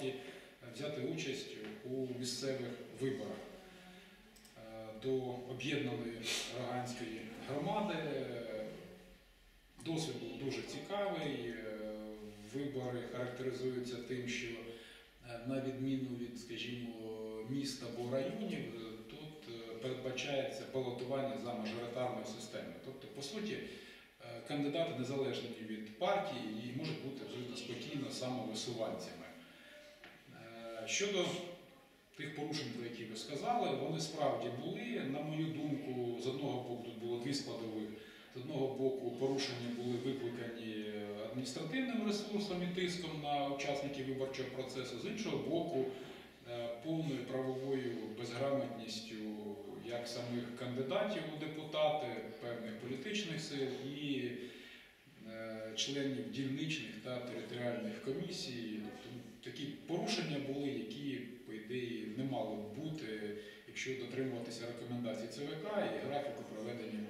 партії взяти участь у місцевих виборах е, до об'єднаної Роганської громади. Е, Досвід був дуже цікавий. Е, Вибори характеризуються тим, що на відміну від, скажімо, міст або районів, тут передбачається балотування за мажоритарною системою. Тобто, по суті, кандидати незалежні від партії і можуть бути абсолютно спокійно самовисуванцями. Щодо тих порушень, про які ви сказали, вони справді були. На мою думку, з одного боку тут було дві складових. З одного боку, порушення були викликані адміністративним ресурсом і тиском на учасників виборчого процесу, з іншого боку, е, повною правовою безграмотністю як самих кандидатів у депутати, певних політичних сил і е, членів дільничних та територіальних комісій. Такі порушення були, які, по ідеї, не мали б бути, якщо дотримуватися рекомендацій ЦВК і графіку проведення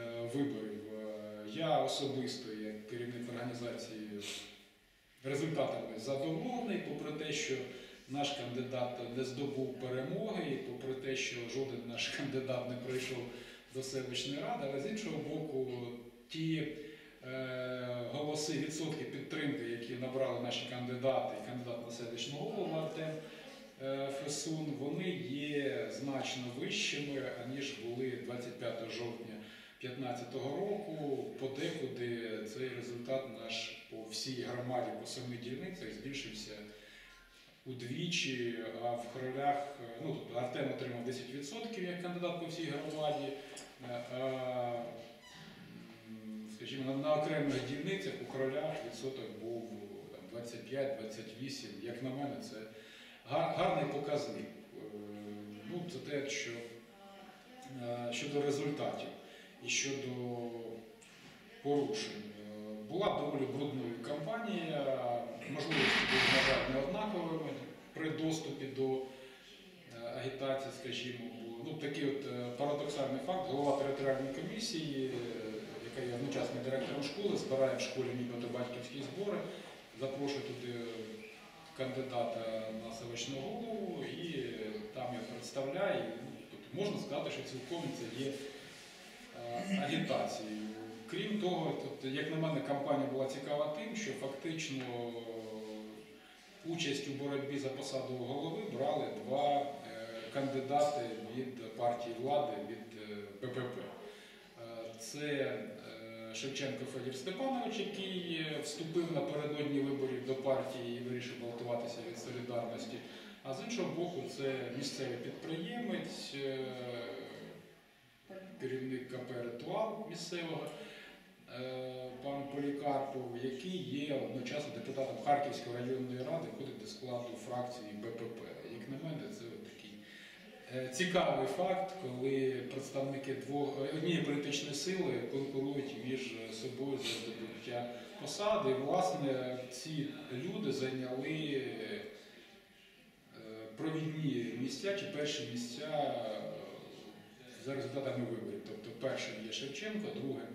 е, виборів. Е, Я особисто, як керівник організації, результатами задоволений, попри те, що наш кандидат не здобув перемоги, і попри те, що жоден наш кандидат не прийшов до селищної ради, але з іншого боку, ті голоси, відсотки підтримки, які набрали наші кандидати, і кандидат на селищного голову Артем е, Фесун, вони є значно вищими, аніж були 25 жовтня 2015 року. Подекуди цей результат наш по всій громаді, по семи дільницях збільшився удвічі, а в Хролях, е, ну, тобто Артем отримав 10% як кандидат по всій громаді, е, а, скажімо, на, окремих дільницях у Хролях відсоток був 25-28. Як на мене, це гарний показник. Е, Ну, це те, що е, щодо результатів і щодо порушень. Е, Була доволі брудною кампанія, можливості були на жаль, неоднаковими при доступі до агітації, скажімо, було. Ну, такий от парадоксальний факт. Голова територіальної комісії, яка є одночасно директором школи, збирає в школі нібито батьківські збори, запрошує туди кандидата на селищного голову і там його представляє. Ну, Тобто можна сказати, що цілком це є е, агітацією. Крім того, тобто, як на мене, кампанія була цікава тим, що фактично участь у боротьбі за посаду голови брали два е, кандидати від партії влади, від е, БПП. Е, Це е, Шевченко Федір Степанович, який е, вступив напередодні виборів до партії і вирішив балотуватися від солідарності. А з іншого боку, це місцевий підприємець, е, керівник КП «Ритуал» місцевого пан Полікарпов, який є одночасно депутатом Харківської районної ради, входить до складу фракції БПП. Як на мене, це цікавий факт, коли представники двох е, однієї політичної сили конкурують між собою за здобуття посади. Власне, ці люди зайняли е, провідні місця чи перші місця е, за результатами виборів. Тобто першим є Шевченко, другим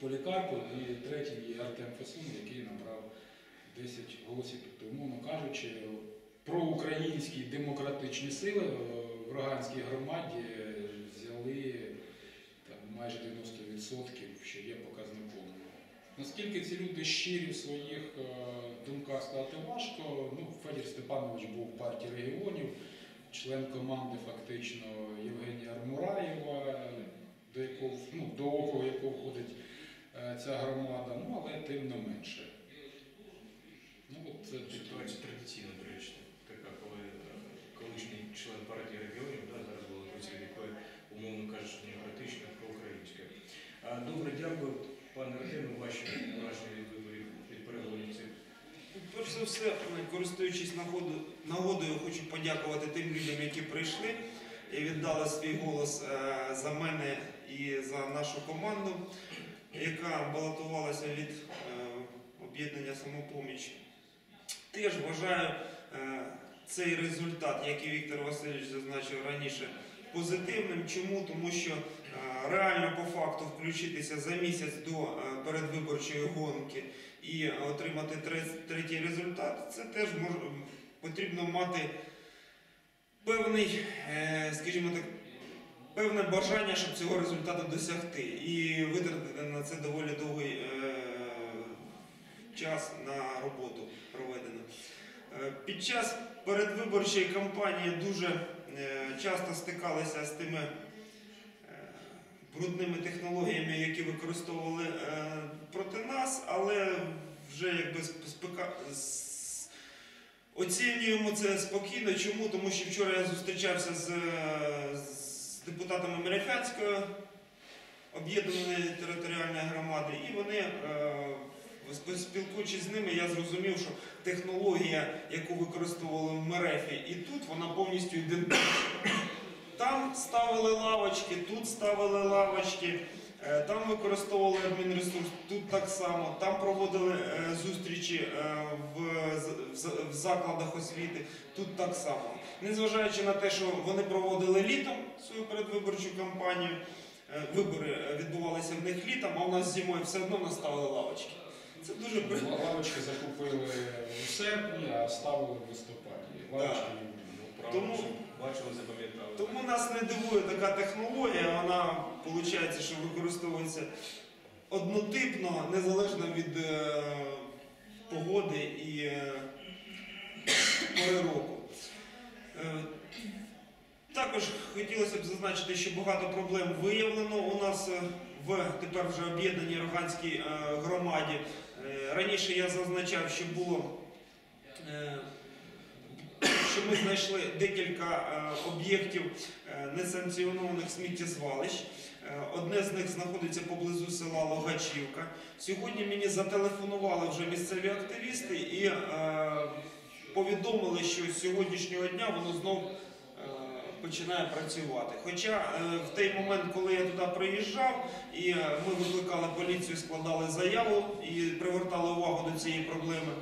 Полікарпов і третім є Артем Фесун, який набрав 10 голосів. Тобто, умовно кажучи, проукраїнські демократичні сили е, в Роганській громаді взяли там, майже 90%, що є показником. Наскільки ці люди щирі в своїх е, думках сказати важко. Ну, Федір Степанович був в партії регіонів, член команди фактично Євгенія Армураєва, до якого, ну, до округу якого входить е, ця громада, ну але тим не менше. Ну, от це. Ситуація традиційна, до речі, така, коли е, колишній член партії регіонів, да, зараз від якої, умовно кажучи, демократична, проукраїнська. Добре, дякую, пане Артеме, ваші враження від виборів від переговорів. Перш за все, користуючись нагодою, хочу подякувати тим людям, які прийшли і віддали свій голос е, за мене і за нашу команду, яка балотувалася від е, об'єднання самопоміч. Теж вважаю е, цей результат, як і Віктор Васильович зазначив раніше, позитивним. Чому? Тому що реально по факту включитися за місяць до е, передвиборчої гонки і отримати третій результат, це теж мож, потрібно мати певний, е, скажімо так, певне бажання, щоб цього результату досягти, і витратити на це доволі довгий е, час на роботу проведено. Е, Під час передвиборчої кампанії дуже е, часто стикалися з тими е, брудними технологіями, які використовували проти нас, але вже якби сп- спека- оцінюємо це спокійно. Чому? Тому що вчора я зустрічався з, з депутатами Мерефянської об'єднаної територіальної громади, і вони, спілкуючись з ними, я зрозумів, що технологія, яку використовували в Мерефі, і тут вона повністю ідентична. Там ставили лавочки, тут ставили лавочки, е, там використовували адмінресурс, тут так само, там проводили е, зустрічі е, в, закладах освіти, тут так само. Незважаючи на те, що вони проводили літом свою передвиборчу кампанію, вибори відбувалися в них літом, а у нас зимою все одно наставили лавочки. Це дуже при- Лавочки закупили у серпні, а ставили в листопаді. Лавочки Ну, Тому- бачили, запам'ятали. Тому нас не дивує така технологія, вона виходить, що використовується однотипно, незалежно від е, погоди і е, пори року. Е, також хотілося б зазначити, що багато проблем виявлено у нас е, в тепер вже об'єднаній Роганській е, громаді. Е, раніше я зазначав, що було. е, що ми знайшли декілька об'єктів несанкціонованих сміттєзвалищ. Одне з них знаходиться поблизу села Логачівка. Сьогодні мені зателефонували вже місцеві активісти і повідомили, що з сьогоднішнього дня воно знов е, починає працювати. Хоча е, в той момент, коли я туди приїжджав, і е, ми викликали поліцію, складали заяву і привертали увагу до цієї проблеми.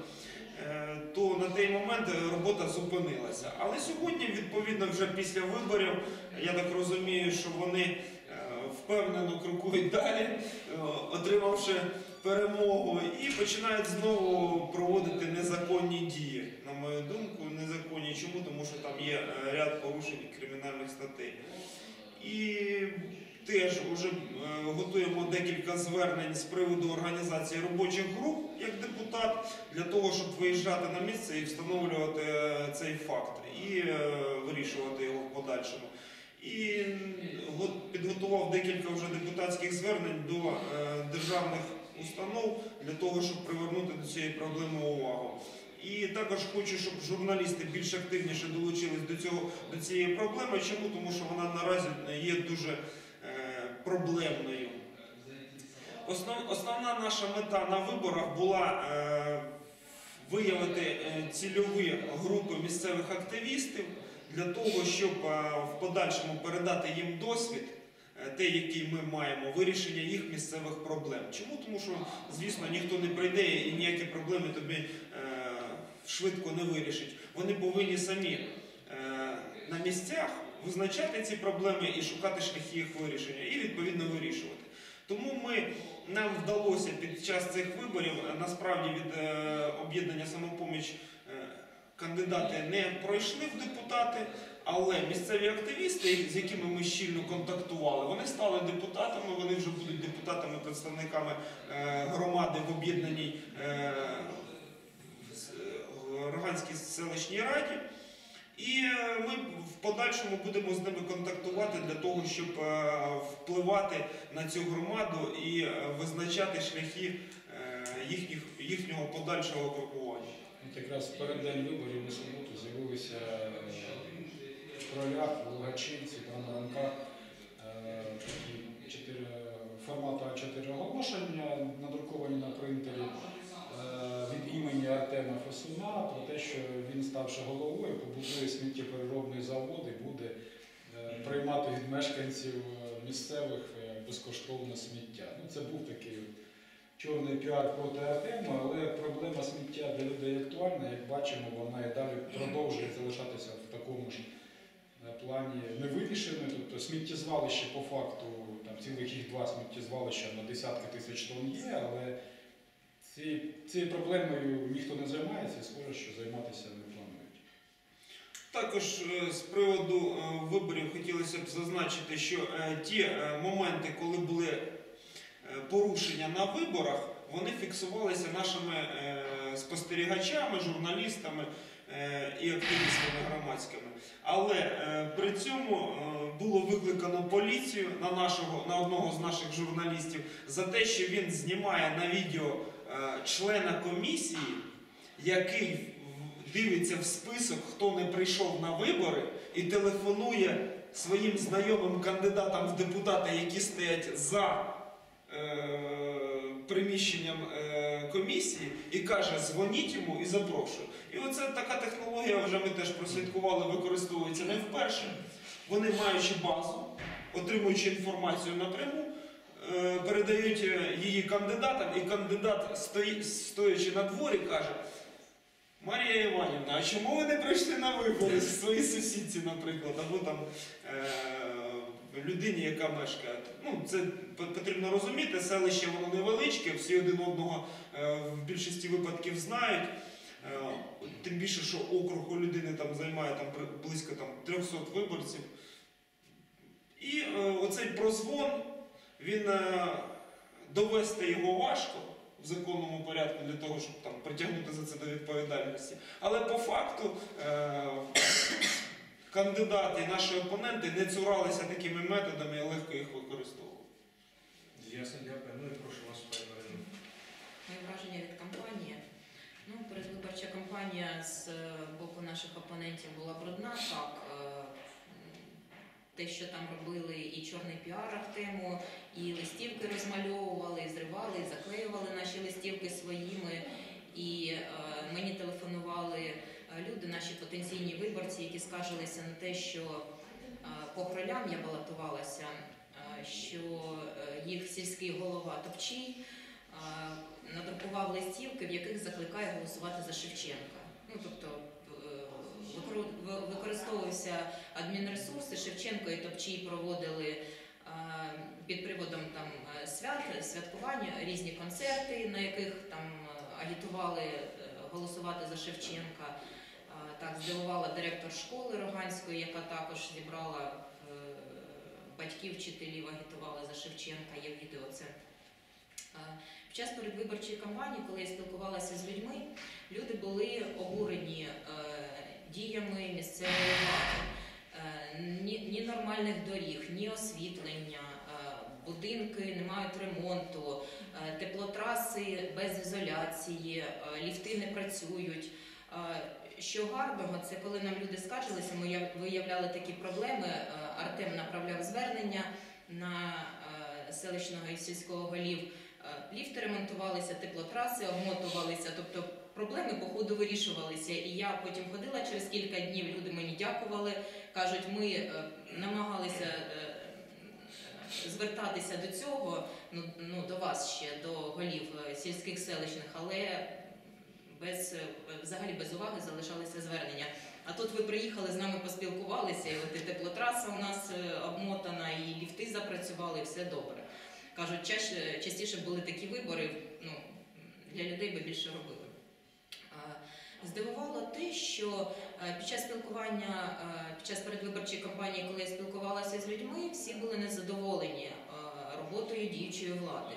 Е, то на той момент робота зупинилася. Але сьогодні, відповідно, вже після виборів, я так розумію, що вони впевнено крокують далі, отримавши перемогу, і починають знову проводити незаконні дії. На мою думку, незаконні. Чому? Тому що там є е, ряд порушень кримінальних статей. І теж вже е, готуємо декілька звернень з приводу організації робочих груп як депутат для того, щоб виїжджати на місце і встановлювати е, цей факт і вирішувати його в подальшому. І підготував декілька вже депутатських звернень до державних установ для того, щоб привернути до цієї проблеми увагу. І також хочу, щоб журналісти більш активніше долучились до цього до цієї проблеми. Чому? Тому що вона наразі є дуже е, проблемною. Основ, основна наша мета на виборах була е, виявити е, цільові групи місцевих активістів для того, щоб е, в подальшому передати їм досвід, те, який ми маємо, вирішення їх місцевих проблем. Чому? Тому що, звісно, ніхто не прийде і ніякі проблеми тобі е, швидко не вирішить. Вони повинні самі е, на місцях визначати ці проблеми і шукати шляхи їх вирішення, і відповідно вирішувати. Тому ми, нам вдалося під час цих виборів, е, насправді від е, об'єднання самопоміч е, кандидати не пройшли в депутати, але місцеві активісти, з якими ми щільно контактували, вони стали депутатами, вони вже будуть депутатами, представниками е, громади в об'єднаній е, е, Роганській селищній раді. І е, ми в подальшому будемо з ними контактувати для того, щоб е, впливати на цю громаду і е, визначати шляхи е, їхнього подальшого крокування. От якраз в переддень виборів у суботу з'явилися е, в кролях, в Лугачинці, на ранках е, такі чотири формату А4 оголошення, надруковані на принтері е, від імені Артема Фасуна про те, що він, ставши головою, побудує сміттєпереробний завод і буде приймати від мешканців місцевих безкоштовне сміття. Ну, це був такий чорний піар проти Артема, але проблема сміття для людей актуальна. Як бачимо, вона і далі продовжує залишатися в такому ж е, плані не вирішені. Тобто сміттєзвалище по факту, там цілих їх два сміттєзвалища на десятки тисяч тонн є, але ці, цією проблемою ніхто не займається, і схоже, що займатися не планують. Також е, з приводу е, виборів хотілося б зазначити, що ті моменти, коли були порушення на виборах, вони фіксувалися нашими е, спостерігачами, журналістами е, і активістами громадськими. Але е, при цьому е, було викликано поліцію на нашого на одного з наших журналістів за те, що він знімає на відео е, члена комісії, який дивиться в список, хто не прийшов на вибори, і телефонує своїм знайомим кандидатам в депутати, які стоять за е, приміщенням е, комісії, і каже: дзвоніть йому і запрошую. І оце така технологія, вже ми теж прослідкували, використовується не вперше. Вони маючи базу, отримуючи інформацію напряму, е, передають е, її кандидатам, і кандидат, стоячи на дворі, каже. Марія Іванівна, а чому ви не прийшли на вибори своїй сусідці, наприклад, або там е- людині, яка мешкає? Ну, це потрібно розуміти, селище воно невеличке, всі один одного е, в більшості випадків знають. Е, тим більше, що округ у людини там займає там, близько там, 300 виборців. І е, оцей прозвон, він довести його важко в законному порядку для того, щоб там притягнути за це до відповідальності. Але по факту е, кандидати наші опоненти не цуралися такими методами і легко їх використовували. Ясно, дякую. Ну і прошу вас, пані Марино. Моє враження від кампанії. Ну, передвиборча кампанія з е, боку наших опонентів була брудна. Так, е, те, що там робили, і чорний піар в тему, і листівки розмальовували, і зривали, і заклеювали наші листівки своїми. І е, мені телефонували люди, наші потенційні виборці, які скаржилися на те, що е, по кролям я балотувалася, е, що е, їх сільський голова Топчій надрукував листівки, в яких закликає голосувати за Шевченка. Ну тобто використовувався адмінресурси. Шевченко і Топчій проводили під приводом там свят, святкування, різні концерти, на яких там агітували голосувати за Шевченка. Так здивувала директор школи Роганської, яка також зібрала е, батьків, вчителів, агітували за Шевченка. Є відео це. А, під час передвиборчої кампанії, коли я спілкувалася з людьми, люди були обурені е, діями місцевої влади. Е, ні, ні нормальних доріг, ні освітлення, е, будинки не мають ремонту, е, теплотраси без ізоляції, е, ліфти не працюють. Е, Що гарного, це коли нам люди скаржилися, ми виявляли такі проблеми. е, Артем направляв звернення на е, селищного і сільського голів. Е, Ліфти ремонтувалися, теплотраси обмотувалися, тобто проблеми по ходу вирішувалися. І я потім ходила через кілька днів, люди мені дякували, кажуть, ми намагалися звертатися до цього, ну, ну до вас ще, до голів сільських селищних, але без, е, взагалі без уваги залишалися звернення. А тут ви приїхали з нами поспілкувалися, і от і теплотраса у нас е, обмотана, і ліфти запрацювали, і все добре. Кажуть, чаще, частіше були такі вибори, ну, для людей би більше робили. Здивувало те, що е, під час спілкування, під час передвиборчої кампанії, коли я спілкувалася з людьми, всі були незадоволені роботою діючої влади.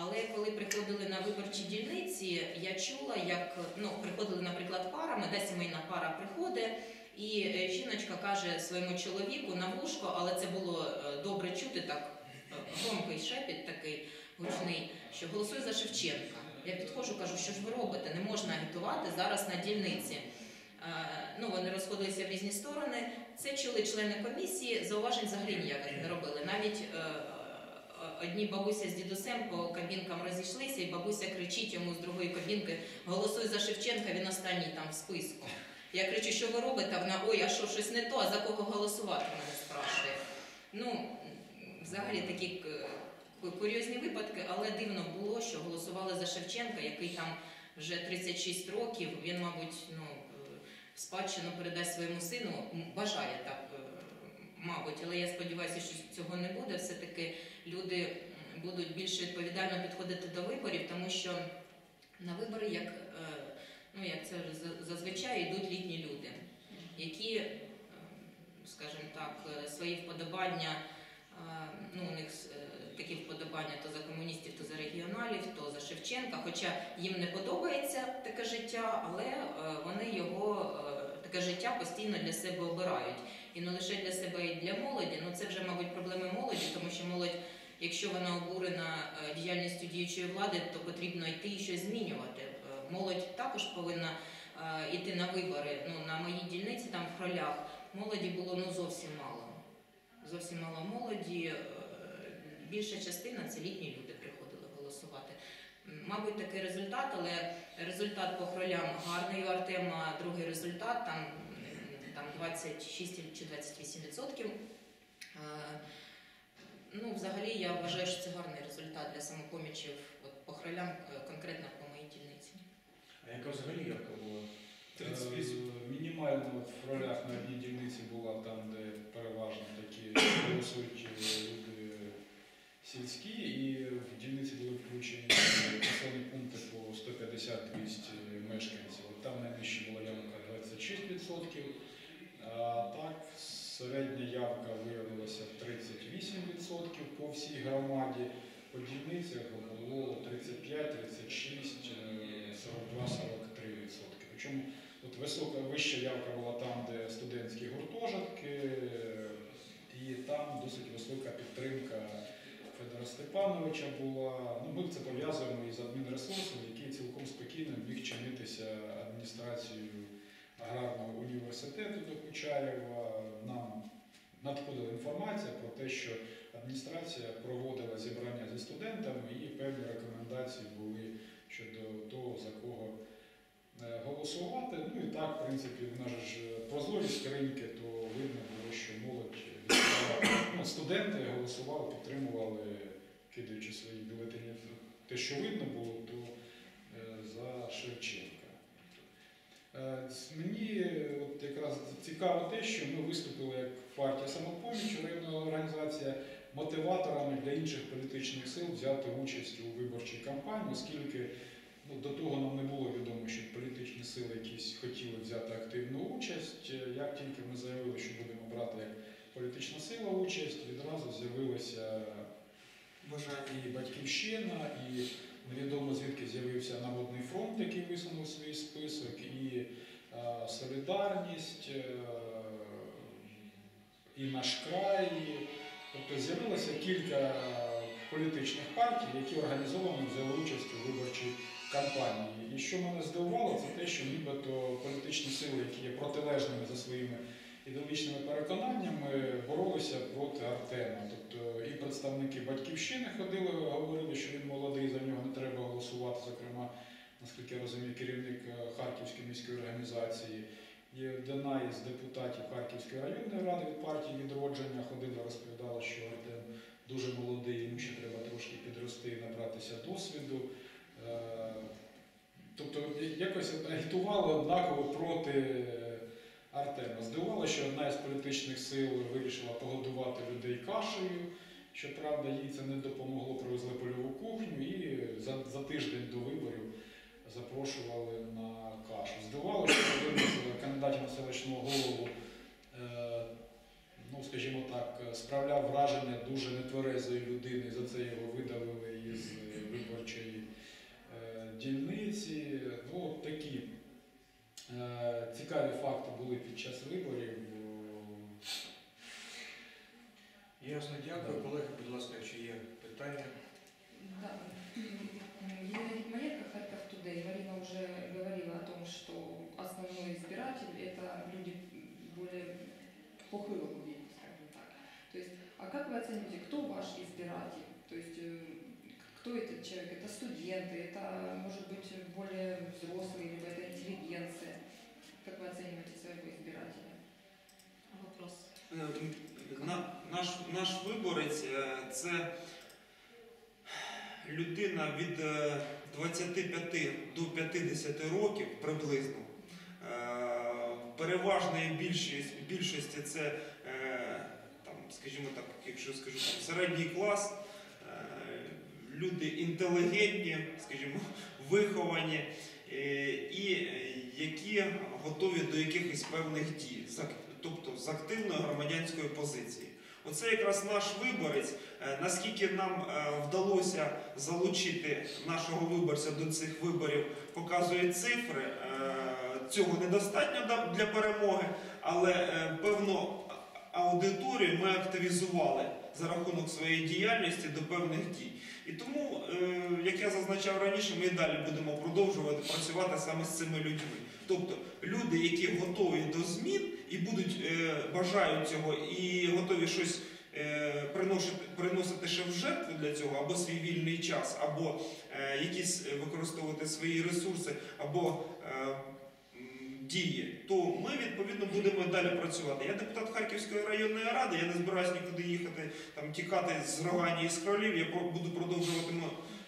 Але коли приходили на виборчі дільниці, я чула, як ну, приходили, наприклад, парами, де сімейна пара приходить, і е, жіночка каже своєму чоловіку на вушко, але це було е, добре чути так, е, громкий шепіт такий гучний, що голосуй за Шевченка. Я підходжу, кажу, що ж ви робите? Не можна агітувати зараз на дільниці. Ну, вони розходилися в різні сторони. Це чули члени комісії, зауважень взагалі ніяких не робили. Навіть одні бабуся з дідусем по кабінкам розійшлися, і бабуся кричить йому з другої кабінки: голосуй за Шевченка, він останній там в списку. Я кричу, що ви робите? Вона, ой, а що щось не то, а за кого голосувати мене спрашує. Ну, взагалі такі курйозні випадки, але дивно було, що голосували за Шевченка, який там вже 36 років. Він, мабуть, ну, е, спадщину передасть своєму сину, бажає так, е, мабуть, але я сподіваюся, що цього не буде. Все-таки люди будуть більш відповідально підходити до виборів, тому що на вибори, як, е, ну, як це за- зазвичай, йдуть літні люди, які, е, скажімо так, свої вподобання, е, ну, у них такі вподобання то за комуністів, то за регіоналів, то за Шевченка. Хоча їм не подобається таке життя, але вони його таке життя постійно для себе обирають. І не лише для себе, і для молоді. Ну це вже, мабуть, проблеми молоді, тому що молодь, якщо вона обурена е, діяльністю діючої влади, то потрібно йти і щось змінювати. Е, Молодь також повинна е, йти на вибори. Ну на моїй дільниці там в кролях молоді було ну зовсім мало. Зовсім мало молоді. Більша частина це літні люди приходили голосувати. Мабуть, такий результат, але результат по кролям гарний у Артема. Другий результат там, там 26 чи 28 відсотків. Е, Ну, взагалі, я вважаю, що це гарний результат для самопомічів от, по кролям, е, конкретно по моїй дільниці. А яка взагалі явка була? 38. Е, Мінімально от в ролях на одній дільниці була там, де переважно такі голосують люди сільські, і в дільниці були включені населені пункти по 150-200 мешканців. От там найнижча була явка 26%, а так середня явка виявилася 38% по всій громаді. По дільницях було 35, 36, е, 42, 43 відсотки. Причому от висока вища явка була там, де студентські гуртожитки, і там досить висока підтримка Федора Степановича була. Ну, ми це пов'язуємо із адмінресурсом, який цілком спокійно міг чинитися адміністрацією аграрного університету до Кучаєва. Надходила інформація про те, що адміністрація проводила зібрання зі студентами і певні рекомендації були щодо того, за кого е, голосувати. Ну і так, в принципі, в нас ж прозорість ринки, то видно було, що молодь відповідала. ну, студенти голосували, підтримували, кидаючи свої бюлетені. Те, що видно було, то е, за Шевченка. Е, Мені от якраз цікаво те, що ми виступили як партія самопоміч, районна організація, мотиваторами для інших політичних сил взяти участь у виборчій кампанії, оскільки ну, до того нам не було відомо, що політичні сили якісь хотіли взяти активну участь. Як тільки ми заявили, що будемо брати політична сила участь, відразу з'явилися і Батьківщина, і невідомо звідки з'явився Народний фронт, який висунув свій список, і е, Солідарність, е, і наш край. Тобто з'явилося кілька політичних партій, які організовано взяли участь у виборчій кампанії. І що мене здивувало, це те, що нібито політичні сили, які є протилежними за своїми ідеологічними переконаннями, боролися проти Артема. Тобто і представники батьківщини ходили, говорили, що він молодий, за нього не треба голосувати. Зокрема, наскільки я розумію, керівник Харківської міської організації. І одна із депутатів Харківської районної ради від партії відродження ходила, розповідала, що Артем дуже молодий, йому ще треба трошки підрости і набратися досвіду. Е, Тобто якось агітували однаково проти Артема. Здивувало, що одна із політичних сил вирішила погодувати людей кашею. Щоправда, їй це не допомогло, привезли польову кухню і за, за тиждень до виборів запрошували на кашу. Здивувало, що кандидатів на селищного голову, е, ну скажімо так, справляв враження дуже нетверезої людини. За це його видалили із виборчої е, дільниці. Ну, от такі е, цікаві факти були під час виборів. Ясно, дякую. Колеги, будь ласка, чи є питання? Да. Елена Маленко, Харьков Today, Марина уже говорила о том, что основной избиратель – это люди более похилого веку, скажем так. То есть, а как вы оцените, кто ваш избиратель? То есть, э, кто этот человек? Это студенты, это, может быть, более взрослые, либо это интеллигенция? Как вы оцениваете своего избирателя? Вопрос. Е, На, наш, наш виборець е, це людина від е, 25 до 50 років приблизно. Переважної більшість, більшості це, е, там, скажімо так, якщо скажу там, середній клас, е, люди інтелігентні, скажімо, виховані е, і які готові до якихось певних дій, тобто з активної громадянської позиції. Оце якраз наш виборець. Наскільки нам вдалося залучити нашого виборця до цих виборів, показують цифри. Цього недостатньо для перемоги, але е, певну аудиторію ми активізували за рахунок своєї діяльності до певних дій. І тому, е, як я зазначав раніше, ми і далі будемо продовжувати працювати саме з цими людьми. Тобто люди, які готові до змін і е, бажають цього, і готові щось приносити, приносити ще в жертву для цього, або свій вільний час, або якісь використовувати свої ресурси, або дії, то ми відповідно будемо далі працювати. Я депутат Харківської районної ради, я не збираюсь нікуди їхати, там тікати з Рогані і з кролів. Я буду продовжувати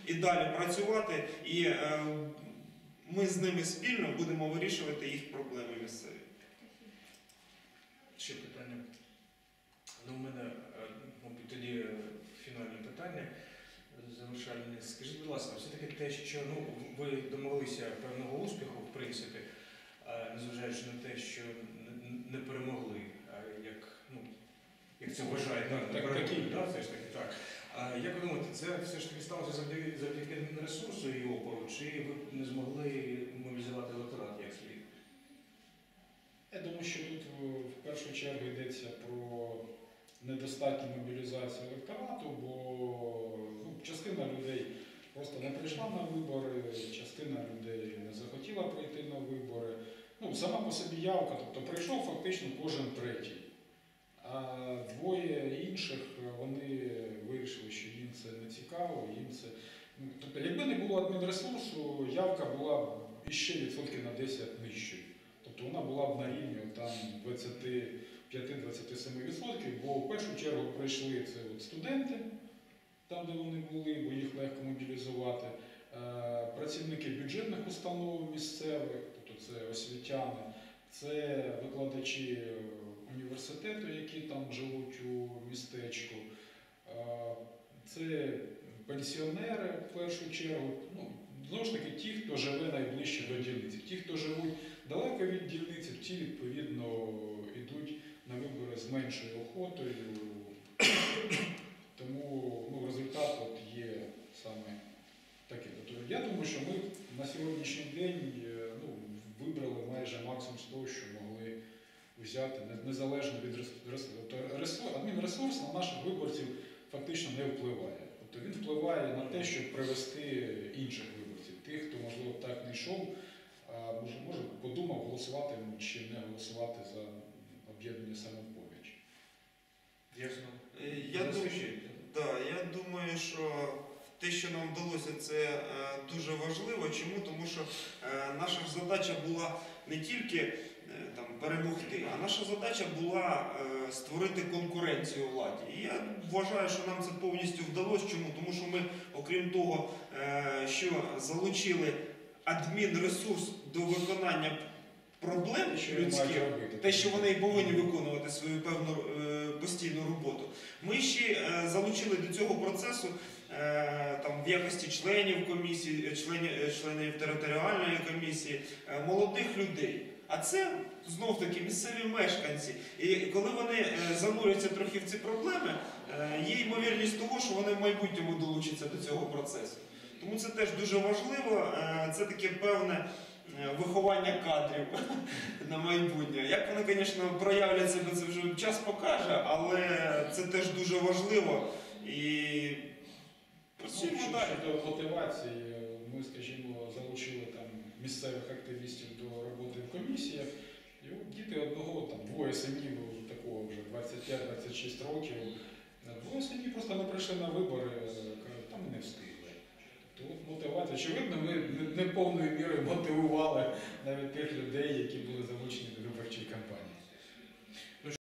і далі працювати, і е, ми з ними спільно будемо вирішувати їх проблеми місцеві. Ще питання. Ну, у мене, е, мабуть, тоді е, фінальні питання завершальні. Скажіть, будь ласка, все-таки те, що ну, ви домоглися певного успіху, в принципі, незважаючи на те, що не- перемогли, як, ну, як це вважають, Так, так, так, да, все ж таки так. А як ви думаєте, це все ж таки сталося завдяки, завдяки ресурсу і опору, чи ви не змогли мобілізувати електорат як слід? Я думаю, що тут е, в першу чергу йдеться про недостатню мобілізацію електорату, бо ну, частина людей просто не прийшла на вибори, частина людей не захотіла прийти на вибори. Ну, сама по собі явка, тобто прийшов фактично кожен третій. А двоє інших е, вони вирішили, що їм це не цікаво, їм це. ну, Тобто, якби не було адмінресурсу, явка була б іще відсотків на 10 нижчою. Тобто вона була б на рівні там 25-27%, бо в першу чергу прийшли це от студенти, там де вони були, бо їх легко мобілізувати, е, працівники бюджетних установ місцевих, це освітяни, це викладачі університету, які там живуть у містечку, це пенсіонери в першу чергу. Ну, знову ж таки, ті, хто живе найближче до дільниці, ті, хто живуть далеко від дільниці, ті відповідно йдуть на вибори з меншою охотою. Тому ну, результат от є саме такий. Тобто я думаю, що ми на сьогоднішній день е, вибрали майже максимум з того, що могли взяти, незалежно від ресурсу. Тобто ресурс, адмінресурс на наших виборців фактично не впливає. Тобто він впливає на те, щоб привести інших виборців, тих, хто, можливо, так не йшов, а може, може подумав голосувати чи не голосувати за об'єднання самопоміч. Ясно. Е, Я думаю, Да, я думаю, що те, що нам вдалося, це е, дуже важливо. Чому? Тому що е, наша задача була не тільки е, там, перемогти, а наша задача була створити конкуренцію владі. І я вважаю, що нам це повністю вдалося. Чому? Тому що ми, окрім того, що залучили адмінресурс до виконання проблем людських, те, що вони повинні виконувати свою певну постійну роботу. Ми ще залучили до цього процесу там, в якості членів комісії, е, членів, е, членів територіальної комісії, е, молодих людей. А це знов таки місцеві мешканці. І коли вони е, зануряться трохи в ці проблеми, е, є ймовірність того, що вони в майбутньому долучаться до цього процесу. Тому це теж дуже важливо. Е, Це таке певне е, виховання кадрів на майбутнє. Як вони, звісно, проявлять себе, це вже час покаже, але це теж дуже важливо. І Щодо мотивації, ми, скажімо, залучили там місцевих активістів до роботи в комісіях. І от діти одного, там двоє синів такого вже 25-26 років. Двоє синів просто не прийшли на вибори, кажуть, там не встигли. Тобто от мотивація. Очевидно, ми не повною мірою мотивували навіть тих людей, які були залучені до виборчої кампанії.